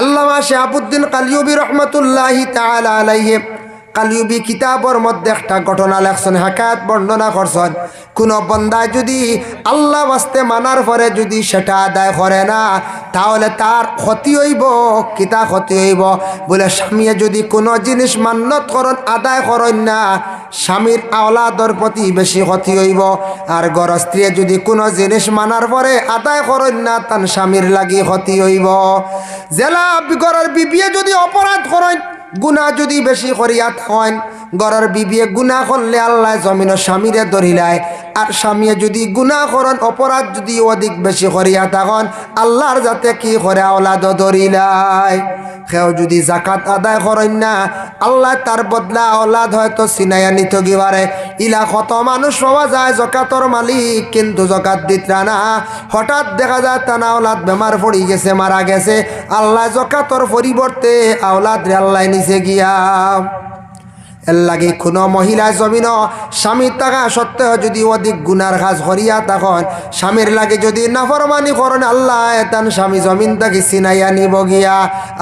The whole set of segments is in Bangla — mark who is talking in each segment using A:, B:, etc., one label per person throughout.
A: আল্লামা শাহাবুদ্দিন কালিউবি রহমতুল্লাহি তাআলা আলাইহি কালিউবি কিতাবর মধ্যে একটা ঘটনা লেখছেন, হাকায়াত বর্ণনা করছেন। কোনো বন্দায় যদি আল্লাহ বাস্তে মানার পরে যদি সেটা আদায় করে না, তাহলে তার ক্ষতি হইব, কিতা ক্ষতি হইব? বলে স্বামীয়ে যদি কোনো জিনিস মান্যত করন, আদায় করেন না, স্বামীর আওলাদর প্রতি বেশি ক্ষতি হইব। আর গর স্ত্রী যদি কোনো জিনিস মানার পরে আদায় করেন না তার স্বামীর লাগি ক্ষতি হইব। জেলা গরের বিবিয়ে যদি অপরাধ করেন গুণা যদি বেশি করিয়া থাকেন গরের বিবিয়ে গুণা করলে আল্লাহ জমিন স্বামীরে ধরিলায়। আর স্বামীয়ে যদি গুণা করেন, অপরাধ যদি অধিক বেশি করিয়া থাকেন আল্লাহর যাতে কি করে আওলাদ ধরিলায়। সেও যদি জাকাত আদায় করেন না, আল্লাহ তার বদলা আওলাদ হয়তো চিনাইয়া নিত গিবারে ইলা কত মানুষ পাওয়া যায় জকাতর মালিক, কিন্তু জকাত দিতরা না হঠাৎ দেখা যায় তানা আওলাদ বেমার পড়ি গেছে, মারা গেছে। আল্লাহ জকাতর পরিবর্তে আওলাদ রে আল্লাহ নিচে গিয়া। এর লাগে কোনো মহিলা জমিন স্বামীর টাকা সত্ত্বেও যদি অধিক গুনার কাজ করিয়া তখন স্বামীর লাগে যদি নাফরমানি করেন, আল্লাহ তান স্বামী জমিন তাকে চিনাইয়া নিব গিয়া।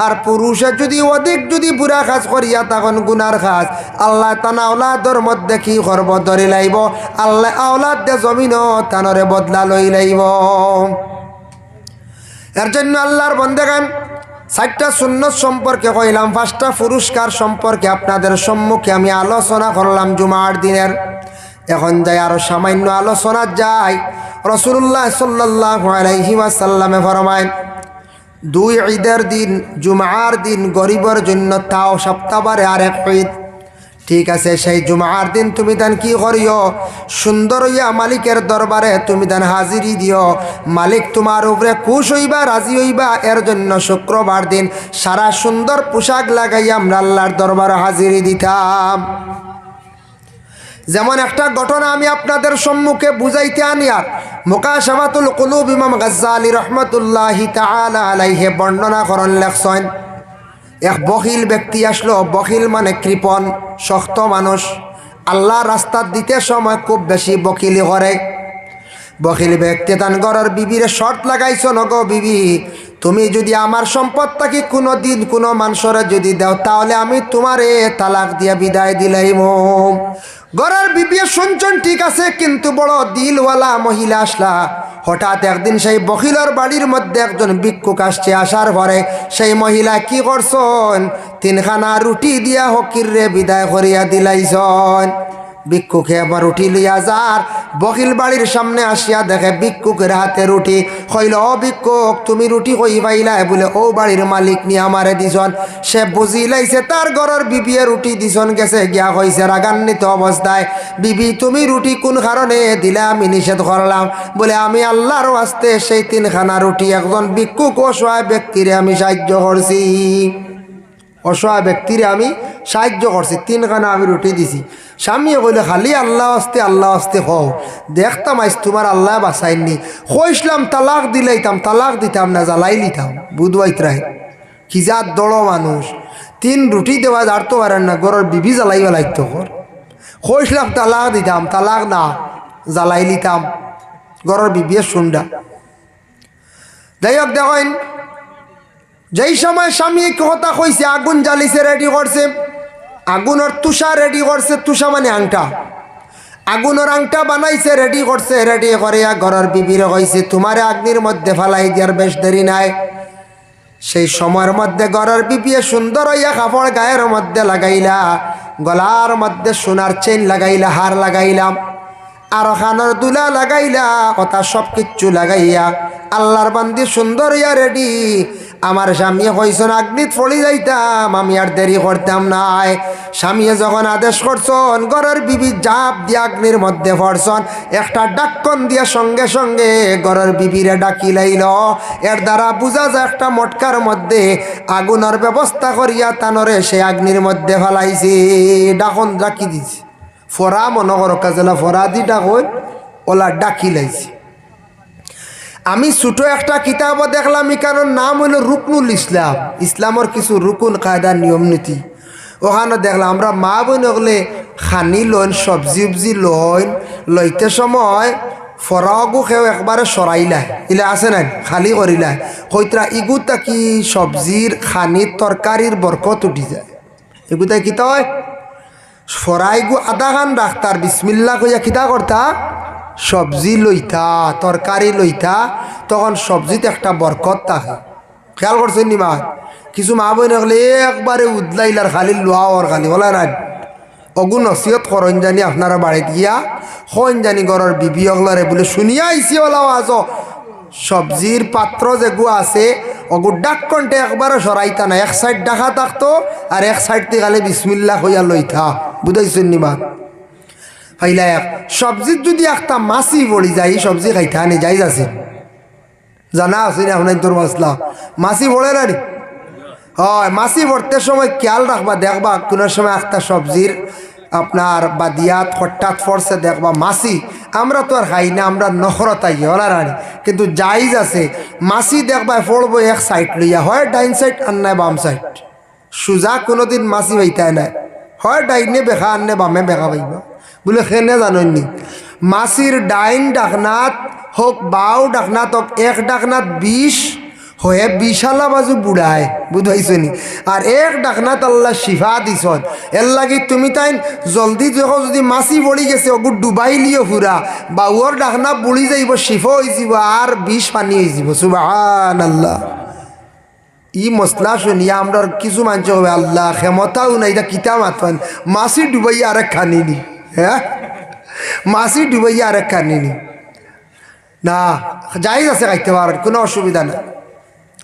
A: আর পুরুষের যদি অধিক যদি বুড়া কাজ করিয়া তখন গুনার কাজ, আল্লাহ তান আওলাদর মধ্যে কি করব ধরে লাইব? আল্লাহ আওলাদ দে জমিন তানরে বদলা লই লাইব। এর জন্য আল্লাহর বন্দেগান চারটা সুন্নত সম্পর্কে কইলাম, পাঁচটা পুরস্কার সম্পর্কে আপনাদের সম্মুখে আমি আলোচনা করলাম জুমার দিনের। এখন যাই আরও সামান্য আলোচনা যাই। রসুল্লাহ সাল্লাহ আলাইহিমাসাল্লামে ফরমায়, দুই ঈদের দিন, জুমার দিন গরিবের জন্য তাও সপ্তাহবারে এক ঈদ। ঠিক আছে, সেই জুমার দিন তুমি তান কি করিও? সুন্দর হইয়া মালিকের দরবারে তুমি তান হাজিরি দিও। মালিক তোমার উপরে খুশ হইবা, রাজি হইবা, এর জন্য শুক্রবার দিন সারা সুন্দর পোশাক লাগাইয়া আমরা আল্লাহর দরবারে হাজিরি দিতাম। যেমন একটা ঘটনা আমি আপনাদের সম্মুখে বুঝাইতে আনি আর মোকাশামাতুল কুলুব ইমাম গাজ্জালি রহমতুল্লাহি তাআলা আলাইহে বর্ণনা করন, লেখছেন এক বহিল ব্যক্তি আসলো বহিল মানে কৃপণ, শক্ত মানুষ। আল্লাহ রাস্তার দিতে সময় খুব বেশি বকিলি করে। বকিল ব্যক্তি তান ঘরের বিবির শর্ট লাগাইছ, নগ বিবি তুমি যদি আমার সম্পদ থাকি কোনো দিন, কোনো মানুষরে যদি দাও, তাহলে আমি তোমারে তালাক দিয়া বিদায় দিলাইম। ঘরের বিবি শুনছেন, ঠিক আছে, কিন্তু বড় দিলওয়ালা মহিলা আসলা। হঠাৎ একদিন সেই বকিলের বাড়ির মধ্যে একজন ভিক্ষুক আসছে, আসার পরে সেই মহিলা কি করছন? তিনখানা রুটি দিয়া হকির রে বিদায় করিয়া দিলাইছন। ভিক্ষুকে আবার রুটি লিয়া যার বকিল বাড়ির সামনে আসিয়া দেখে ভিক্ষুকের হাতে রুটি। কইল ও ভিক্ষুক, তুমি রুটি কই পাইলাই বলে, ও বাড়ির মালিক নিয়ে আমারে দিছন। সে বুঝি লাইছে তার ঘরের বিবিয়ে রুটি দিছন গেছে গিয়া কইছে রাগান্বিত অবস্থায়। বিবি, তুমি রুটি কোন কারণে দিলে আমি নিষেধ করলাম? বলে, আমি আল্লাহর আসতে সেই তিনখানা রুটি একজন ভিক্ষুক অসহায় ব্যক্তিরে আমি সাহায্য করছি। অসহায় ব্যক্তিরে আমি সাহায্য করছি তিনখানা আমি রুটি দিছি। স্বামী কইলে, খালি আল্লাহ আসতে আল্লাহ আসতে হও দেখতাম আইস তোমার আল্লাহ বাসাইননি কইসলাম, তালাক দিলাইতাম, তালাক দিতাম না জ্বালাই লিতাম বুধবাইতরাই খিজাত দড় মানুষ। তিন রুটি দেওয়া যারতো পারেন না গরর বিবি জ্বালাই বেলাইতো কর কইসলাম, তালাক দিতাম, তালাক না জ্বালাই লিতাম গরর বিবিয়ে শুনডা। যাই হোক, দেখেন, যেই সময় স্বামী কথা কইছে, আগুন জ্বালিছে রেডি করছে। আগুনের তুষা রেডি করছে, তুষা মানে আংটা। আগুনের আংটা বানাইছে রেডি করছে রেডি করিয়া ঘরের বিবিরে কইছে, তোমারে আগ্নির মধ্যে ফালাই দিয়ার বেশ দেরি নাই। সেই সময়ের মধ্যে ঘরের বিবিয়ে সুন্দর হইয়া কাপড় গায়ের মধ্যে লাগাইলা, গলার মধ্যে সোনার চেন লাগাইলা, হার লাগাইলাম আর খানোর দুলা লাগাইলা, কথা সব কিচ্ছু লাগাইয়া, আল্লাহর বান্দি সুন্দর ইয়া রেডি আমার স্বামী কইসন আগ্নিত ফলি যাইতাম, আমি আর দেরি করতাম নাই। স্বামীয়ে যখন আদেশ করছন, ঘরের বিবি জাপ দিয়ে আগ্নির মধ্যে পড়ছন, একটা ডাক্কন দিয়া সঙ্গে সঙ্গে ঘরের বিবিরে ডাকি লাইল। এর দ্বারা বোঝা যায়, একটা মটকার মধ্যে আগুনের ব্যবস্থা করিয়া তানরে সে আগ্নির মধ্যে ফেলাইছে। ডাকন ডাকি দিছে। ফরা মনে করো কাজেলা ফরা দি ডাকন ওলা ডাকি লাইছে। আমি ছোট একটা কিতাবও দেখলাম কারণ নাম হইল রুকনুল ইসলাম। ইসলামর কিছু রুকুন কায়দা নিয়ম নীতি। ওখানে দেখলাম, আমরা মা বোন হলে খানি লইন, সবজি উবজি লইন, লইতে সময় ফরাগু খেও একবারে সরাইলা ইলা আছে নাই? খালি করিলা কইতরা, ইগুতা কি সবজির, খানির তরকারির বরকত উঠি যায়? এগুতা কি তয়? ফরাইগু আধা খান রাখতার বিসমিল্লা কইয়া কিতা করতা? সবজি লইতা, তরকারি লইতা, তখন সবজিতে একটা বরকত থাকে। খেয়াল করছেন নি মা? কিছু মা বই নকলে একবারে উদলাইলার খালি লোহা ওর খালি, বলা নাই? অগু নসিহত করন জানি আপনারা বাড়িত গিয়া হন জানি ঘরের বিবি অগলারে বলে, শুনিয়া আইসি ওলাও আজ। সবজির পাত্র যেগু আছে, অগু ডাক কণ্ঠে একবারে সরাইতা না এক সাইড ডাকা থাকতো, আর এক সাইড থেকে খালি বিসমিল্লা হইয়া লইতা। বুঝাইছেন নি মা? ফাইলা এক। সবজির যদি একটা মাছি পড়ি যায়, সবজি খাইতা আনি, যাই আছে জানা আছে না আপনার তোর মশলা মাছি পড়ে না হয়, মাছি ভরতে সময় খেয়াল রাখবা দেখবা কোনো সময় একটা সবজির আপনার বাদিয়াত হঠাৎ ফরসে দেখবা মাছি। আমরা তো আর খাই না, আমরা নহরতাই ওরা রানি কিন্তু জাইজ আছে মাছি দেখবা পড়ব এক সাইড লইয়া, হয় ডাইন সাইড আর নাই বাম সাইড সোজা কোনোদিন মাছি পাইতাই নাই। হয় ডাইনে বেখা আননে বামে বেখা পাইবা বোলে সেনে জাননি মাছির ডাইন ডাকনাত হোক বাও ডাকনাত হোক এক ডাকনাত বিষ হয়ে বিশালা বাজু বুড়ায় বুঝাইছ নি? আর এক ডাকনাত আল্লাহ শিফা দিছন এর লাগি তুমি তাই জলদি যখন যদি মাছি পড়ি গেছে ওগুর ডুবাই লিও ফুরা বা ওর ডাকনা বুড়ি যাইব, শিফা হয়ে যাব আর বিষ পানি হয়ে যাব। সুবাহান আল্লাহ ই মশলা শুনিয়া আমরা কিছু মানছ হবে আল্লাহ, ক্ষমতাও নাই এটা কিতা মাতন মাছি ডুবাই আর খানিনি হ্যাঁ মাছি ডুবাই আর এক খানিনি না যাই আছে খাইতে পারেন কোনো অসুবিধা নাই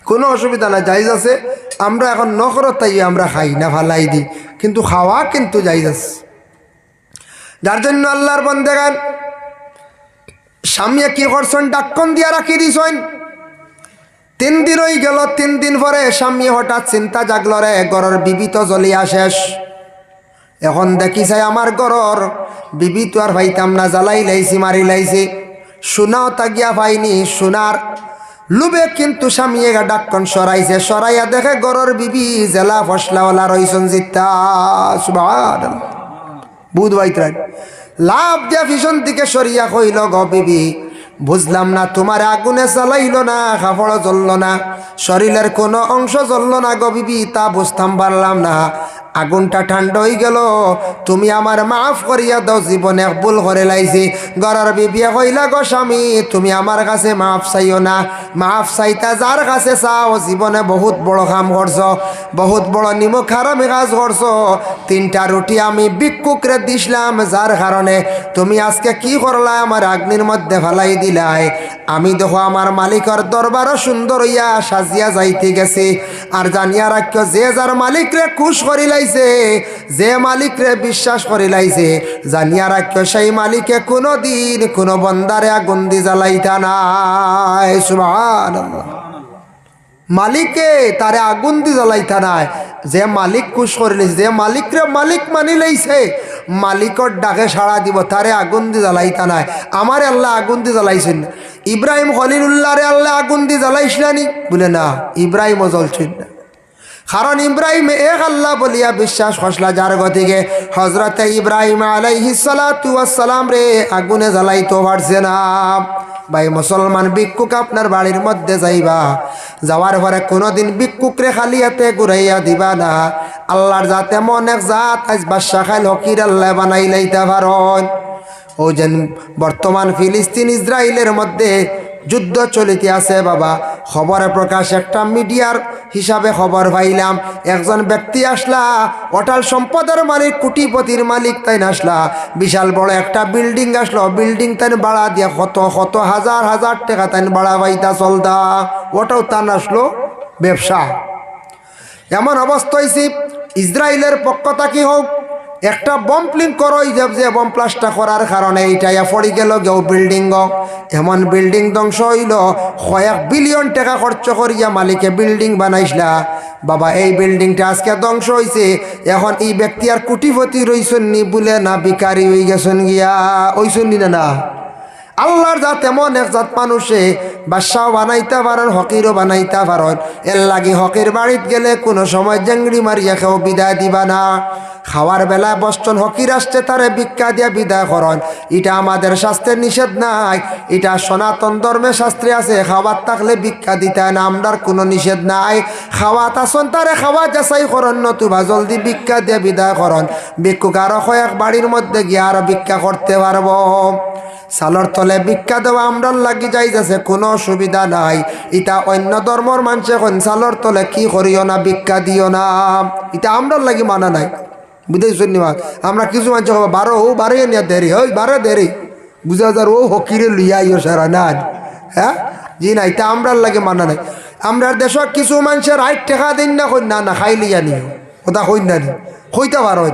A: কোনো অসুবিধা নাই জাইজ আছে আমরা এখন নখরত তাই আমরা খাই না ফালাই দিই কিন্তু খাওয়া কিন্তু জাইজ আছে যার জন্য আল্লাহর বন্দেগান স্বামীয়ে কি করছেন ডাক্কন দিয়া রাখি দিছেন তিন দিন হয়ে গেল তিন দিন পরে স্বামী হঠাৎ চিন্তা জাগল রে গরর বিবি তো জ্বলিয়া শেষ এখন দেখি চাই আমার গরর। বিবি তো আর ভাইতাম না, জ্বালাই লাইছি, মারি লাইছি। সোনাও তাগিয়া পাইনি সোনার লুবে কিন্তু স্বামী এগা ডাক্কন সরাইছে, সরাইয়া দেখে গরর বিবি জেলা ফসলাওয়ালা রইসন জিতা বুধ বাইতরাই লাভ দিয়া ভীষণ দিকে সরিয়া কইল গ বিবি বুঝলাম না, তোমার আগুনে চালাইল না, কাপড় জ্বলল না, শরীরের কোনো অংশ জ্বলল না গো বিবি, তা বুঝতাম পারলাম না। আগুনটা ঠান্ডা হয়ে গেল, তুমি আমার মাফ করিয়া দাও, জীবনে ভুল করে লাইছি। গড়ার বিবিয়া কইলা, গো স্বামী, তুমি আমার কাছে মাফ চাইও না, মাফ চাইতা যার কাছে চাও, জীবনে বহুত বড় কাম করছ, বহুত বড় নিমখ হারামি কাজ করছ। তিনটা রুটি আমি বিক্ষুকরে দিছিলাম, যার কারণে তুমি আজকে কি করলা, আমার আগ্নির মধ্যে ফেলাই দিলাই। আমি দেখো আমার মালিকর দরবারও সুন্দর হইয়া সাজিয়া যাইতে গেছি। আর জানিয়া রাখ্য যে যার মালিকরে খুশ করি লাইছে, যে মালিকরে বিশ্বাস করি লাইছে, জানিয়া রাখ্য সেই মালিকে কোনো দিন কোনো বন্দারে আগুন দি জ্বালাইতা নাই। সুবহানাল্লাহ। মালিকে তারে আগুন দি জ্বালাইতা নাই। যে মালিক খুশ করে লাইছে, যে মালিকরে মালিক মানি লাইছে মালিকর ডাকে সাড়া দিব, তারে আগুন দি জ্বালাইতা নাই। আমার আল্লাহ আগুন দি জ্বালাইছেন। ইব্রাহিম খলিলুল্লাহরে আল্লাহ আগুন দি জ্বালাইছিলানি? বলে না, ইব্রাহিমও জ্বলছেন না। কারণ ইব্রাহিম এক আল্লাহ বলিয়া বিশ্বাস খসলা যার গতিকে। হজরতে ইব্রাহিম আলাইহিসালাম রে, আগুনে জ্বালাইতে পারছে না। ভাই, মুসলমান ভিক্ষুক আপনার বাড়ির মধ্যে যাইবা। যাওয়ার পরে কোনোদিন ভিক্ষুকরে খালি হাতে ঘুরাইয়া দিবা না। আল্লাহর যাতে মন এক জাত, আজ বাদশা খাইল হকির আল্লাহ বানাই লাইতে পারন? ও যেন বর্তমান ফিলিস্তিন ইসরায়েলের মধ্যে যুদ্ধ চলিতে আছে, বাবা। খবরে প্রকাশ একটা মিডিয়ার হিসাবে খবর পাইলাম। একজন ব্যক্তি আসলা, অটাল সম্পদের মালিক, কোটিপতির মালিক তাই আসলা। বিশাল বড় একটা বিল্ডিং আসলো, বিল্ডিং তাই বাড়া দিয়া কত কত হাজার হাজার টাকা তাই বাড়া পাইতা চলতা। ওটাও তান আসলো ব্যবসা। এমন অবস্থা হয়েছে ইসরায়েলের পক্ষ থাকি হোক একটা বম প্লিং করই যে বম প্লাস্টা করার কারণে এইটাই পড়ি গেল, গেও বিল্ডিং এমন বিল্ডিং ধ্বংস হইল, কয়েক বিলিয়ন টাকা খরচ করিয়া মালিকে বিল্ডিং বানাইছিলা বাবা, এই বিল্ডিংটা আজকে ধ্বংস হয়েছে এখন এই ব্যক্তি আর কুটিপতি রইছেন নি বলে না বিকারি হয়ে গেছেন গিয়া। ওইছেন নি না না? আল্লাহর জাত এমন এক জাত মানুষে বাদশাও বানাইতে পারেন হকিরও বানাইতে পারেন এর লাগি হকির বাড়িত গেলে কোনো সময় জেংড়ি মারিয়া কেউ বিদায় দিবা না। খাওয়ার বেলা বস্টন হকির আসছে তারে ভিক্ষা দিয়া বিদায় করন এটা আমাদের শাস্ত্রের নিষেধ নাই এটা সনাতন ধর্মের শাস্ত্রে আছে খাবার থাকলে ভিক্ষা দিতে না, আমরার কোনো নিষেধ নাই। খাওয়া তাসন তারে খাওয়া যাচাই করন নতুবা জলদি ভিক্ষা দিয়ে বিদায় করন ভিক্ষুক আরও কয়েক বাড়ির মধ্যে গিয়ে আরও ভিক্ষা করতে পারব। সালর তলে ভিক্ষা দেওয়া আমরার লাগি যাইতেছে, কোনো অসুবিধা নাই। ইটা অন্য ধর্মর মানুষে কোন সালর তলে কি করিও না, ভিক্ষা দিও না। এটা আমরার লাগি মানা নাই। বুঝেছেন নিমা আমরা কিছু মানুষ কব বারো, ও বারো নিয়ে দেরি, হই, বারো দেরি। বুঝা যার, ও হকিরে লইয়া আইও সারা না হ্যাঁ? জি না এটা আমরার লাগে মানা নাই। আমরার দেশ কিছু মানুষের আইট টেকা দিন না কই না খাই লিয়া নিও। ওটা কই না নি? কইতে পারো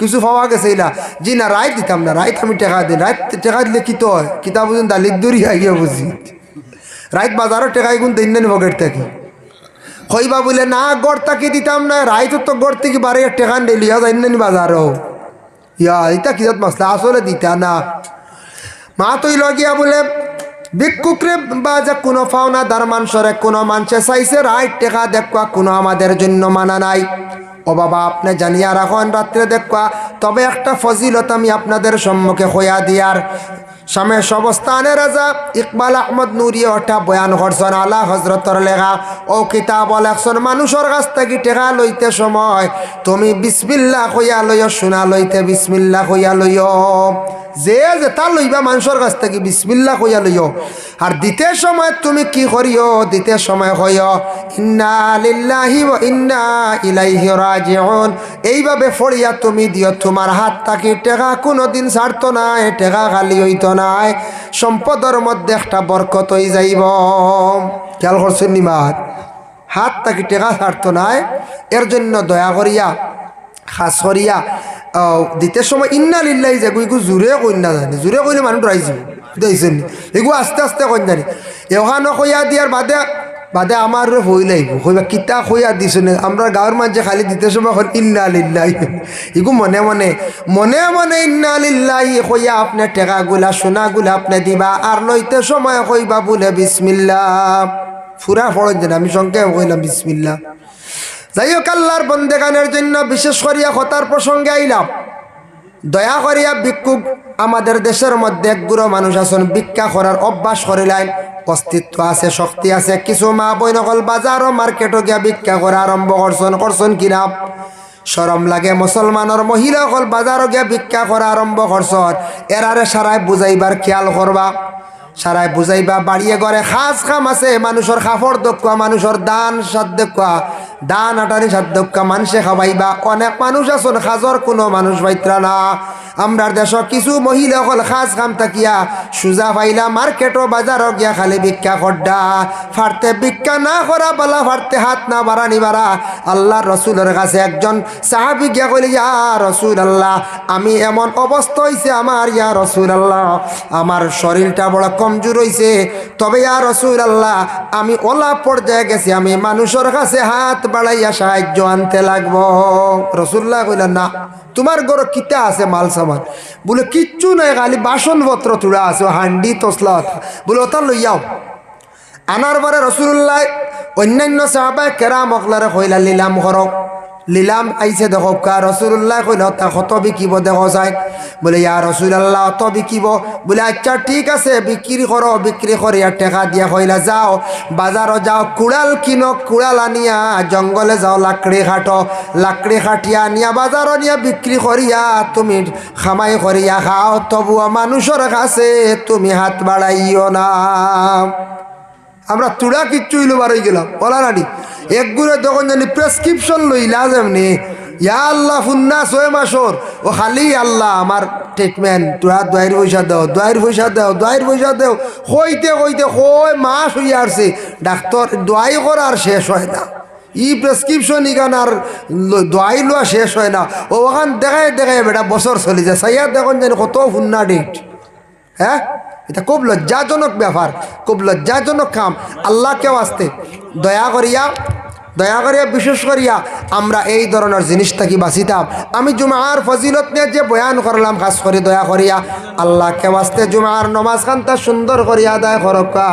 A: কিছু পাওয়া গেছে ইলা জি না, রায় দিতাম না রাইত আমি টেকা দিই। রাইত টেকা দিলে কি তো কিতা বুঝুন দালিক দূরি আইয়া বুঝি। রাইত বাজারও টেকাই গুণ দিন না পকেট থেকে। কইবা বলে, না, গড় তাকি দিতাম না রাইত তো গড় থেকে বারে টেকান দিলিয়া যাই না বাজারও। ইয়া এটা কিজাত মাসলা আসলে দিতা না। মা তুই লগিয়া বলে ভিক্ষুকরে বা যে কোনো ফাওনা দার মানুষরে কোনো মানুষে চাইছে রাইট টেকা দেখবা কোনো আমাদের জন্য মানা নাই। ও বাবা, আপনি জানিয়া রাখুন রাত্রে দেখবা, তবে একটা ফজিলত আমি আপনাদের সম্মুখে হইয়া দিয়ার। স্বামী সবস্থানে রাজা ইকবাল আহমদ নুরি ওটা বয়ান করছেন আলা হজরতর লেখা ও কিতাব লেখছেন মানুষের কাছ থেকে টেকা লইতে সময়, তুমি বিসমিল্লা কইয়া লইয় শোনা লইতে বিসমিল্লা কইয়া লইয় যে যে তা লইবা, মানুষের কাছ থেকে বিসমিল্লা কইয়া লইও। আর দিতে সময় তুমি কি করিও? দিতে সময় হইও, ইন্না ইন্না ইলাইহি রাজিউন। এইভাবে ফড়িয়া তুমি দিও, তোমার হাত থাকি টেকা কোনোদিন ছাড়তো না টেকা খালি হইতো নাই সম্পদের মধ্যে একটা বরকত হয়ে যাইব। খেয়াল করছেন নিমাত হাত থাকি টেকা ছাড়তো নাই এর জন্য দয়া করিয়া, খাস করিয়া দিতে সময় ইন্না লিল্লাই যে এগু জোরে কইন জানি, জোরে কইলে মানুষ ডরাইছে দেখছেন এগু আস্তে আস্তে কইন জানি এখানো কইয়া দিয়ার বাদে বাদে আমার হই লাগব। কইবা কিতা কইয়া দিছ আমরা গাঁৱৰ মানুহে খালি দিতে সময় হল, ইন্না লিল্লাই এগু মনে মনে মনে মনে, ইন্না লিল্লাই কইয়া আপনি টেকা গুলা, সোনা গুলা আপনি দিবা আর লইতে সময় কইবা বলে বিসমিল্লা ফুরা ফড়ন যেন, আমি সংখ্যায় কইলাম বিসমিল্লা যাই হোক আল্লাহর বন্দেগানের জন্য বিশেষ করিয়া কথার প্রসঙ্গে আইলাম। দয়া করিয়া ভিক্ষুক, আমাদের দেশের মধ্যে একগুড়ো মানুষ আছেন, ভিক্ষা করার অভ্যাস করিলেন অস্তিত্ব আছে, শক্তি আছে, কিছু মা বই নকল বাজার ও মার্কেটও গিয়া ভিক্ষা করা আরম্ভ করছেন করছেন কিনা সরম লাগে, মুসলমানের মহিলা মহিলাসকল বাজারও গিয়া ভিক্ষা করা আরম্ভ করছেন। এরারে সারাই বুঝাইবার খেয়াল করবা। সারাই বুঝাইবা, বাড়িয়ে ঘরে খাস খাম আছে, মানুষের খাফড় দক্ষ মানুষের দান সাত দক্ষ দান আটারি সাত দক্ষ মানুষে খাওয়াইবা। অনেক মানুষ আছেন, খাজর কোনো মানুষ পাইত্রা না। আমরা দেশ কিছু মহিলা হল খাস খাম থাকিয়া সুজা পাইলা মার্কেটও বাজারও গিয়া খালি ভিক্ষা খড্ডা। ফারতে ভিক্ষা না করা বলা, ফারতে হাত না বাড়ানি বাড়া আল্লাহ রসুলের কাছে একজন সাহাবি গিয়া কইলে, ইয়া রসুল আল্লাহ আমি এমন অবস্থা হয়েছে আমার, ইয়া রসুল আল্লাহ আমার শরীরটা বড় কমজোর হয়েছে তবে আর রসুল আল্লাহ আমি ওলা পর্যায়ে গেছি, আমি মানুষের কাছে হাত বাড়াইয়া সাহায্য আনতে লাগবো। রসুল্লাহ কইলেন না, তোমার ঘর কিতা আছে মাল সামান? বলে, কিচ্ছু নাই, খালি বাসনপত্র তুড়া আছে হান্ডি তসলা বলে, ওটা লইয়াও আনার পরে রসুল্লাহ অন্যান্য সাহাবায় কেরা মকলারে কইলা, লিলাম করক লিলাম আইছে দেখো কা রসুল্লাহ কইল, তা কত বিকিব দেখো চাই বলে, ইয়া রসুল্লাহ অত বিকিব। বলে আচ্ছা ঠিক আছে, বিক্রি করো, বিক্রি করিয়া টেকা দিয়া কইলা, যাও, বাজারও যাও, কুড়াল কিনো, কুড়াল আনিয়া, জঙ্গলে যাও, লাকড়ি খাটো, লাকড়ি খাটিয়া আনিয়া, বাজারও নিয়া বিক্রি করিয়া, তুমি খামাই করিয়া খাও, তবুও মানুষের কাছে তুমি হাত বাড়াইও না। আমরা তুড়া কিচ্ছু ইলো বারই গেলাম। বলা নানি একগুলো তখন জানি প্রেসক্রিপশন লইলা যেমনি ইয়া আল্লাহ ফুন্না ছয় মাসর, ও খালি আল্লাহ আমার ট্রিটমেন্ট তোরা দোয়াইর পয়সা দেও, দোয়াইর পয়সা দেও, দোয়াইর পয়সা দেও। কইতে কইতে কই মাস হইয়া আসছে, ডাক্তার দোয়াই করার শেষ হয় না। ই প্রেসক্রিপশন ইখান আর দোয়াই লোয়া শেষ হয় না। ওখান দেখায় দেখায় বেটা বছর চলে যায়। সাইয়া দেখুন জানি কত ফুন্না ডেট হ্যাঁ? এটা খুব লজ্জাজনক ব্যাপার খুব লজ্জাজনক কাম। আল্লাহকেও আসতে। দয়া করিয়া দয়া করিয়া বিশেষ করিয়া আমরা এই ধরনের জিনিস থাকি বাঁচিতাম আমি জুমার ফজিলত নিয়ে যে বয়ান করলাম খাস করি দয়া করিয়া আল্লাহ কে বাস্তে জুমার নমাজ খানটা সুন্দর করিয়া আদায় করক্কা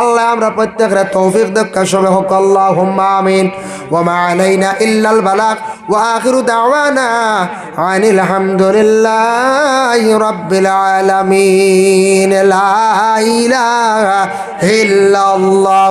A: আল্লাহ আমরা প্রত্যেকের তৌফিক দেখা সবে হোক আল্লাহ হুম্মা আমিন ওমা আলাইনা ইল্লাল বালাক وآخر دعوانا عن الحمد لله رب العالمين لا إله إلا الله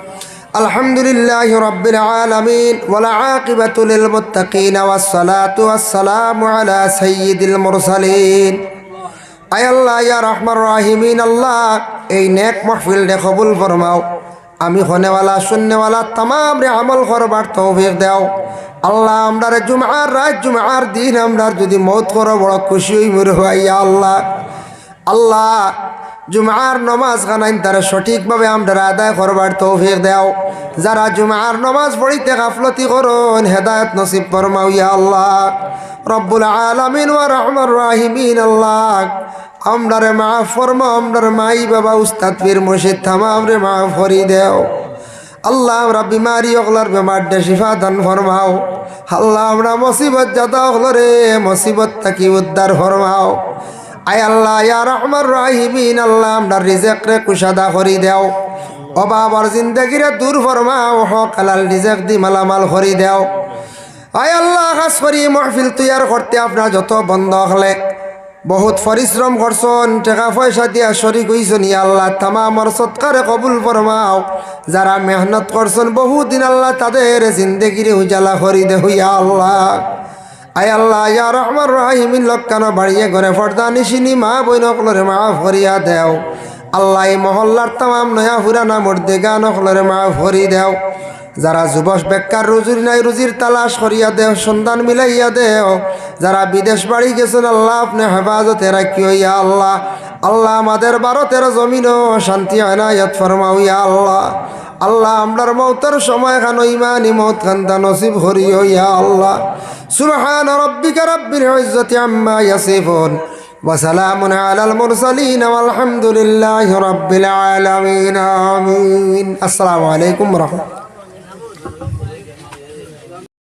A: الحمد لله رب العالمين والعاقبة للمتقين والصلاة والسلام على سيد المرسلين আয় আল্লাহ ইয়া রহমান রাহিমিন আল্লাহ এই নেক মহফিল দে কবুল ফরমাও আমি হনেওয়ালা শূন্যওয়ালা তামাম রে আমল করবার তৌফিক দেও আল্লাহ আমরা জুমার রাত জুমার দিন আমরা যদি মত করো বড় খুশি হই মরে ইয়া আল্লাহ আল্লাহ জুমার নমাজ খানাইন, তারা সঠিকভাবে আমরা আদায় করবার তৌফিক দেও। যারা জুমার নমাজ পড়িতে গাফলতি করুন, হেদায়ত নসিব ফরমাও ইয়া আল্লাহ। রব্বুল আলামিন ওয়া রহমান রাহিমিন, আল্লাহ। আমরারে মা ফরমা আমরার মাই বাবা উস্তাদ পীর মুর্শিদ থামাম রে মা ফরি দেও। আল্লাহ আমরা বিমারি অগলার বেমার দে শিফা দান ফরমাও। আল্লাহ আমরা মুসিবত যাতা অগল রে মুসিবত তাকি উদ্ধার ফরমাও। আয় আল্লাহ, ইয়া রহমান রাহিমিন, আল্লাহ আমরা রিজেক রে কুশাদা করি দেও। অবাবর জিন্দগিরে দূর ফরমাও, হক হালাল রিজেক দি মালামাল করি দেও। আয় আল্লাহ, খাস করি মহফিল তৈয়ার করতে আপনার যত বন্ধ হলে বহুত পরিশ্রম করছন, টাকা পয়সা দিয়া শরিক হইছন, ইয়া আল্লাহ তামামর সৎকারে কবুল ফরমাও। যারা মেহনত করছন, বহুদিন আল্লাহ তাদের জিন্দগিরে উজালা করি দে হইয়া আল্লাহ। আয় আল্লাহ, ইয়া রহমান রাহিমিন লক্কানো বাড়িয়ে ঘরে ফর্দা নিশিনি? মা বইনকলরে মা ফরিয়া দেও। আল্লাহ মহল্লার তামাম নয়া হুরানা মর্দে গান অকলরে মা ফরি দেও। যারা যুবক বেকার রুজির নাই রুজির তালাশ করিয়া দেও সন্ধান মিলাইয়া দেও। যারা বিদেশ বাড়ি গেছেন, আল্লাহ আপনি হেফাজতে রাখি ইয়া আল্লাহ। আল্লাহ আমাদের ভারতের জমিনও শান্তি আনায়াত ফরমাও, ইয়া আল্লাহ। আল্লাহ আমরার মৌতার সময় খান ইমানি মৌত খান্দা নসিব হরি হইয়া আল্লাহ। সুবহান রব্বিকা রব্বিল ইজ্জতি আম্মা ইয়াসিফুন। ওয়া সালামুন আলাল মুরসালিন ওয়া আলহামদুলিল্লাহি রাব্বিল আলামিন, আমিন। আসসালামু আলাইকুম রাহমাতুল্লাহ।